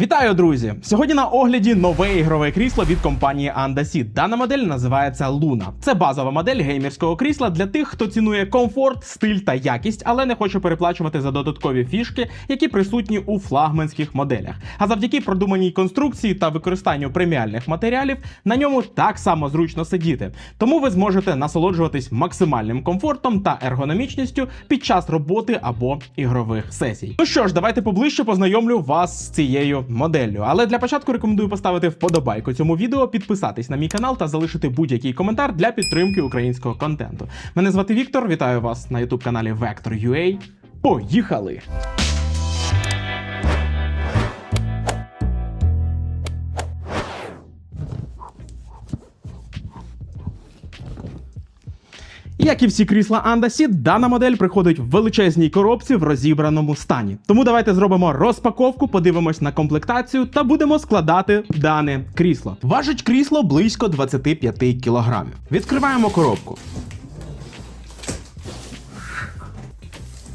Вітаю, друзі! Сьогодні на огляді нове ігрове крісло від компанії Andasit. Дана модель називається Luna. Це базова модель геймерського крісла для тих, хто цінує комфорт, стиль та якість, але не хоче переплачувати за додаткові фішки, які присутні у флагманських моделях. А завдяки продуманій конструкції та використанню преміальних матеріалів на ньому так само зручно сидіти. Тому ви зможете насолоджуватись максимальним комфортом та ергономічністю під час роботи або ігрових сесій. Ну що ж, давайте поближче познайомлю вас з цією моделлю. Але для початку рекомендую поставити вподобайку цьому відео, підписатись на мій канал та залишити будь-який коментар для підтримки українського контенту. Мене звати Віктор. Вітаю вас на youtube каналі Vector.ua. Поїхали! Як і всі крісла Андасі, дана модель приходить в величезній коробці в розібраному стані. Тому давайте зробимо розпаковку, подивимось на комплектацію та будемо складати дане крісло. Важить крісло близько 25 кілограмів. Відкриваємо коробку.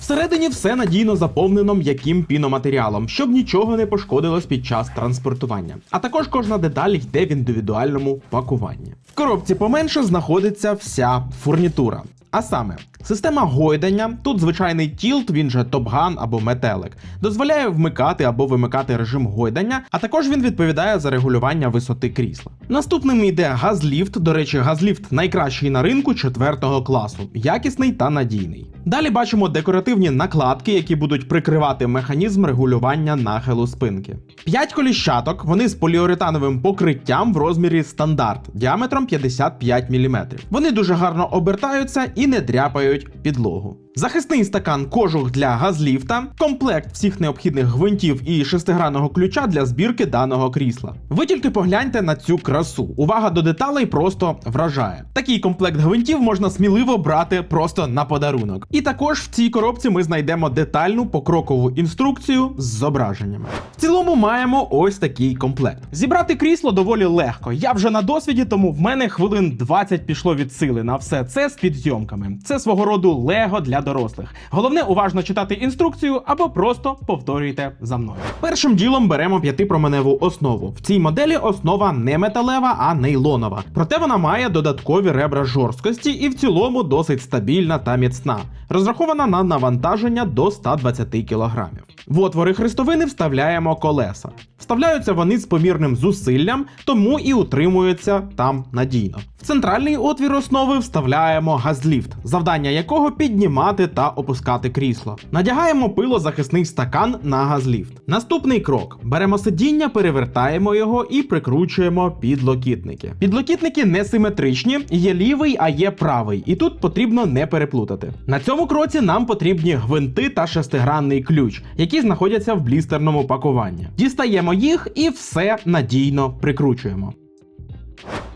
Всередині все надійно заповнено м'яким піноматеріалом, щоб нічого не пошкодилось під час транспортування. А також кожна деталь йде в індивідуальному пакуванні. В коробці поменше знаходиться вся фурнітура. А саме, система гойдання, тут звичайний тілт, він же топган або метелик, дозволяє вмикати або вимикати режим гойдання, а також він відповідає за регулювання висоти крісла. Наступним йде газліфт. До речі, газліфт найкращий на ринку четвертого класу, якісний та надійний. Далі бачимо декоративні накладки, які будуть прикривати механізм регулювання нахилу спинки. П'ять коліщаток, вони з поліуретановим покриттям в розмірі стандарт діаметром 55 мм. Вони дуже гарно обертаються і не дряпають підлогу. Захисний стакан кожух для газліфта, комплект всіх необхідних гвинтів і шестигранного ключа для збірки даного крісла. Ви тільки погляньте на цю красу. Увага до деталей просто вражає. Такий комплект гвинтів можна сміливо брати просто на подарунок. І також в цій коробці ми знайдемо детальну покрокову інструкцію з зображеннями. В цілому маємо ось такий комплект. Зібрати крісло доволі легко. Я вже на досвіді, тому в мене хвилин 20 пішло від сили на все це з підзйомками. Це свого роду лего для дорослих. Головне уважно читати інструкцію або просто повторюйте за мною. Першим ділом беремо п'ятипроменеву основу. В цій моделі основа не металева, а нейлонова. Проте вона має додаткові ребра жорсткості і в цілому досить стабільна та міцна, розрахована на навантаження до 120 кг. В отвори хрестовини вставляємо колеса. Вставляються вони з помірним зусиллям, тому і утримуються там надійно. В центральний отвір основи вставляємо газліфт, завдання якого піднімати та опускати крісло. Надягаємо пилозахисний стакан на газліфт. Наступний крок: беремо сидіння, перевертаємо його і прикручуємо підлокітники. Підлокітники несиметричні, є лівий, а є правий, і тут потрібно не переплутати. На цьому кроці нам потрібні гвинти та шестигранний ключ, які знаходяться в блістерному пакуванні. Дістаємо їх і все надійно прикручуємо.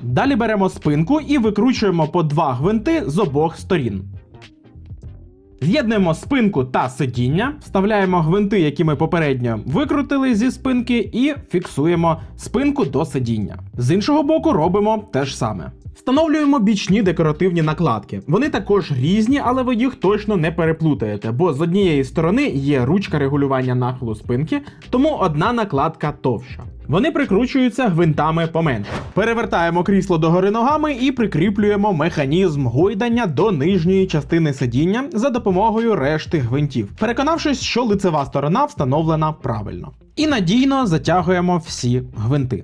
Далі беремо спинку і викручуємо по два гвинти з обох сторін. З'єднуємо спинку та сидіння, вставляємо гвинти, які ми попередньо викрутили зі спинки, і фіксуємо спинку до сидіння. З іншого боку робимо те ж саме. Встановлюємо бічні декоративні накладки. Вони також різні, але ви їх точно не переплутаєте, бо з однієї сторони є ручка регулювання нахилу спинки, тому одна накладка товща. Вони прикручуються гвинтами поменше. Перевертаємо крісло догори ногами і прикріплюємо механізм гойдання до нижньої частини сидіння за допомогою решти гвинтів, переконавшись, що лицева сторона встановлена правильно. І надійно затягуємо всі гвинти.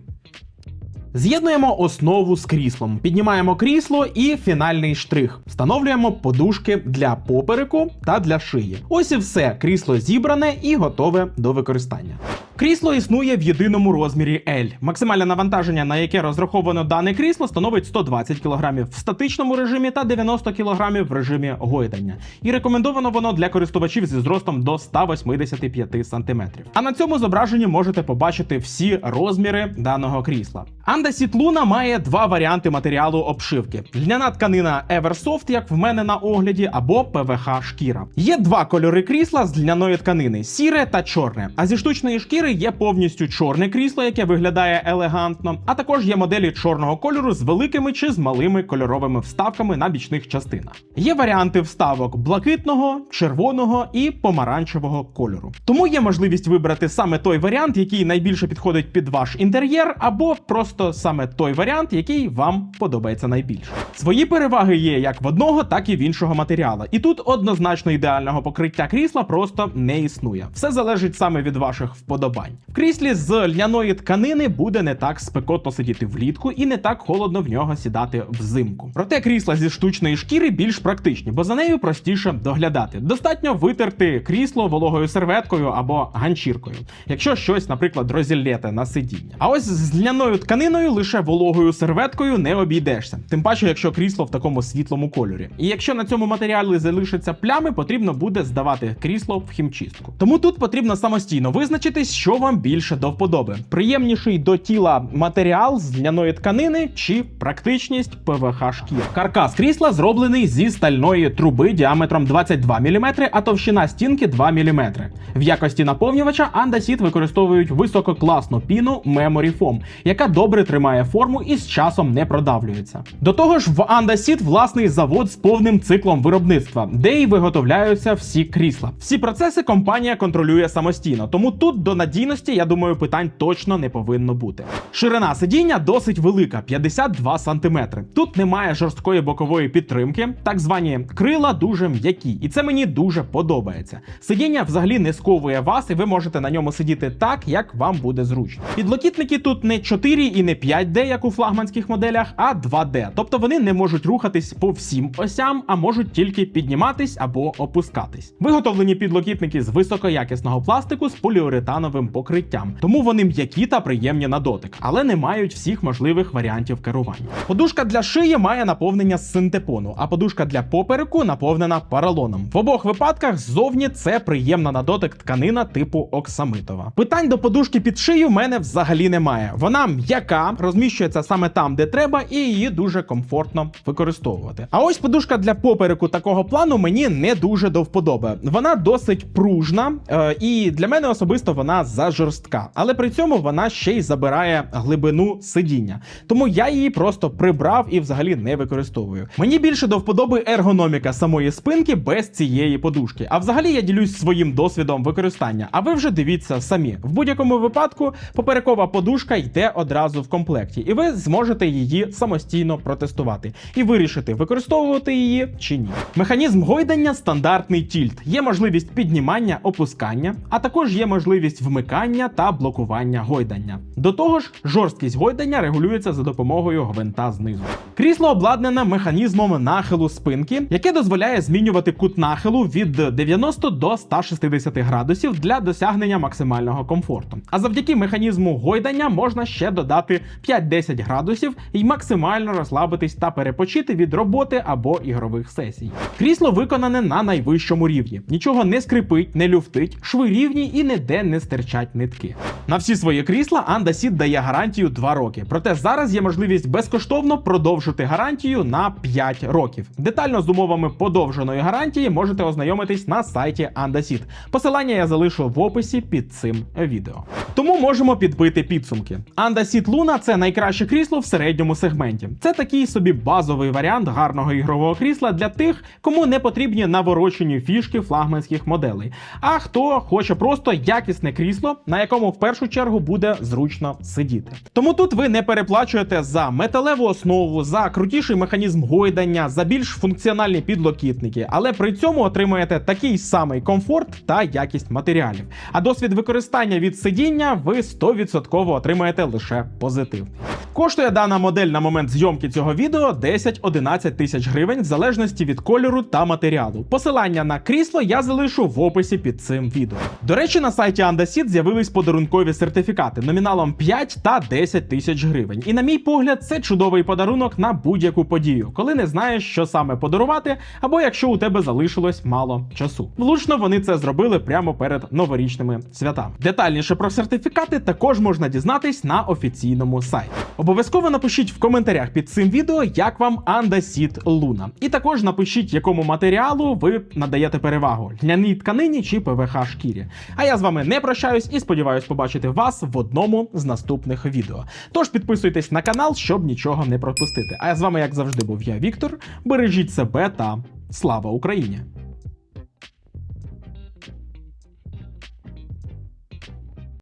З'єднуємо основу з кріслом, піднімаємо крісло і фінальний штрих. Встановлюємо подушки для попереку та для шиї. Ось і все. Крісло зібране і готове до використання. Крісло існує в єдиному розмірі L. Максимальне навантаження, на яке розраховано дане крісло, становить 120 кг в статичному режимі та 90 кг в режимі гойдання. І рекомендовано воно для користувачів зі зростом до 185 см. А на цьому зображенні можете побачити всі розміри даного крісла. Andasit Luna має два варіанти матеріалу обшивки: льняна тканина Eversoft, як в мене на огляді, або ПВХ шкіра. Є два кольори крісла з льняної тканини сіре та чорне. А зі штучної шкіри є повністю чорне крісло, яке виглядає елегантно. А також є моделі чорного кольору з великими чи з малими кольоровими вставками на бічних частинах. Є варіанти вставок блакитного, червоного і помаранчевого кольору. Тому є можливість вибрати саме той варіант, який найбільше підходить під ваш інтер'єр, або просто саме той варіант, який вам подобається найбільше. Свої переваги є як в одного, так і в іншого матеріала. І тут однозначно ідеального покриття крісла просто не існує. Все залежить саме від ваших вподобань. В кріслі з льняної тканини буде не так спекотно сидіти влітку і не так холодно в нього сідати взимку. Проте крісла зі штучної шкіри більш практичні, бо за нею простіше доглядати. Достатньо витерти крісло вологою серветкою або ганчіркою, якщо щось, наприклад, розіллєте на сидіння. А ось з льняною тканиною лише вологою серветкою не обійдешся. Тим паче, якщо крісло в такому світлому кольорі. І якщо на цьому матеріалі залишаться плями, потрібно буде здавати крісло в хімчистку. Тому тут потрібно самостійно визначитись, що вам більше до вподоби: приємніший до тіла матеріал з льняної тканини чи практичність ПВХ шкір. Каркас крісла зроблений зі стальної труби діаметром 22 мм, а товщина стінки 2 мм. В якості наповнювача Andasit використовують висококласну піну Memory Foam, яка добре тримає форму і з часом не продавлюється. До того ж, в Andasit власний завод з повним циклом виробництва, де і виготовляються всі крісла. Всі процеси компанія контролює самостійно, тому тут до надійності, я думаю, питань точно не повинно бути. Ширина сидіння досить велика 52 см. Тут немає жорсткої бокової підтримки, так звані крила дуже м'які, і це мені дуже подобається. Сидіння взагалі не сковує вас, і ви можете на ньому сидіти так, як вам буде зручно. Підлокітники тут не 4 і не 5D, як у флагманських моделях, а 2D. Тобто вони не можуть рухатись по всім осям, а можуть тільки підніматись або опускатись. Виготовлені підлокітники з високоякісного пластику з поліуретановим покриттям, тому вони м'які та приємні на дотик, але не мають всіх можливих варіантів керування. Подушка для шиї має наповнення з синтепону, а подушка для попереку наповнена поролоном. В обох випадках ззовні це приємна на дотик тканина типу оксамитова. Питань до подушки під шию в мене взагалі немає. Вона м'яка, розміщується саме там, де треба, і її дуже комфортно використовувати. А ось подушка для попереку такого плану мені не дуже до вподоби. Вона досить пружна, е, і для мене особисто вона зажорстка, але при цьому вона ще й забирає глибину сидіння. Тому я її просто прибрав і взагалі не використовую. Мені більше до вподоби ергономіка самої спинки без цієї подушки. А взагалі я ділюсь своїм досвідом використання. А ви вже дивіться самі. В будь-якому випадку поперекова подушка йде одразу в комплекті, і ви зможете її самостійно протестувати і вирішити, використовувати її чи ні. Механізм гойдання стандартний тільт. Є можливість піднімання, опускання, а також є можливість вмикання та блокування гойдання. До того ж, жорсткість гойдання регулюється за допомогою гвинта знизу. Крісло обладнане механізмом нахилу спинки, яке дозволяє змінювати кут нахилу від 90 до 160 градусів для досягнення максимального комфорту. А завдяки механізму гойдання можна ще додати 5-10 градусів і максимально розслабитись та перепочити від роботи або ігрових сесій. Крісло виконане на найвищому рівні. Нічого не скрипить, не люфтить, шви рівні і ніде не стирчать нитки. На всі свої крісла Andasit дає гарантію 2 роки. Проте зараз є можливість безкоштовно продовжити гарантію на 5 років. Детально з умовами подовженої гарантії можете ознайомитись на сайті Andasit. Посилання я залишу в описі під цим відео. Тому можемо підбити підсумки. Andasit Luna – це найкраще крісло в середньому сегменті. Це такий собі базовий варіант гарного ігрового крісла для тих, кому не потрібні наворочені фішки флагманських моделей, а хто хоче просто якісне крісло, на якому в першу чергу буде зручно сидіти. Тому тут ви не переплачуєте за металеву основу, за крутіший механізм гойдання, за більш функціональні підлокітники, але при цьому отримаєте такий самий комфорт та якість матеріалів. А досвід використання від сидіння ви 100% отримаєте лише позитив. Коштує дана модель на момент зйомки цього відео 10-11 тисяч гривень, в залежності від кольору та матеріалу. Посилання на крісло я залишу в описі під цим відео. До речі, на сайті Andasit з'явились подарункові сертифікати номіналом 5 та 10 тисяч гривень. І на мій погляд, це чудовий подарунок на будь-яку подію, коли не знаєш, що саме подарувати, або якщо у тебе залишилось мало часу. Влучно вони це зробили прямо перед новорічними святами. Детальніше про сертифікати також можна дізнатись на офіційному сайті. Обов'язково напишіть в коментарях під цим відео, як вам Андасіт Луна. І також напишіть, якому матеріалу ви надаєте перевагу льняній тканині чи ПВХ шкірі. А я з вами не прощаюсь і сподіваюсь побачити вас в одному з наступних відео. Тож підписуйтесь на канал, щоб нічого не пропустити. А я з вами, як завжди, був я, Віктор. Бережіть себе та слава Україні!